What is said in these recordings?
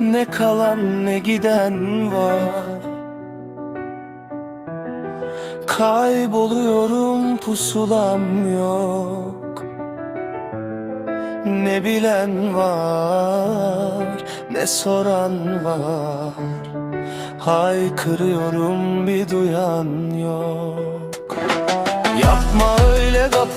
Ne kalan ne giden var. Kayboluyorum pusulam yok. Ne bilen var ne soran var. Haykırıyorum bir duyan yok. Yapma öyle kapı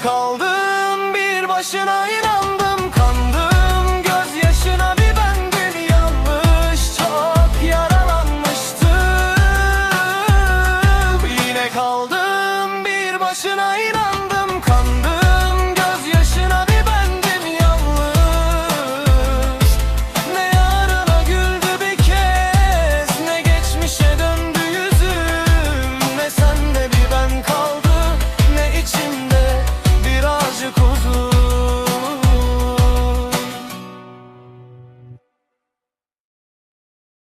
Yine kaldın bir başına inandım kandım göz yaşına bir bendin yanlış çok yaralanmıştım. Yine kaldın bir başına inandım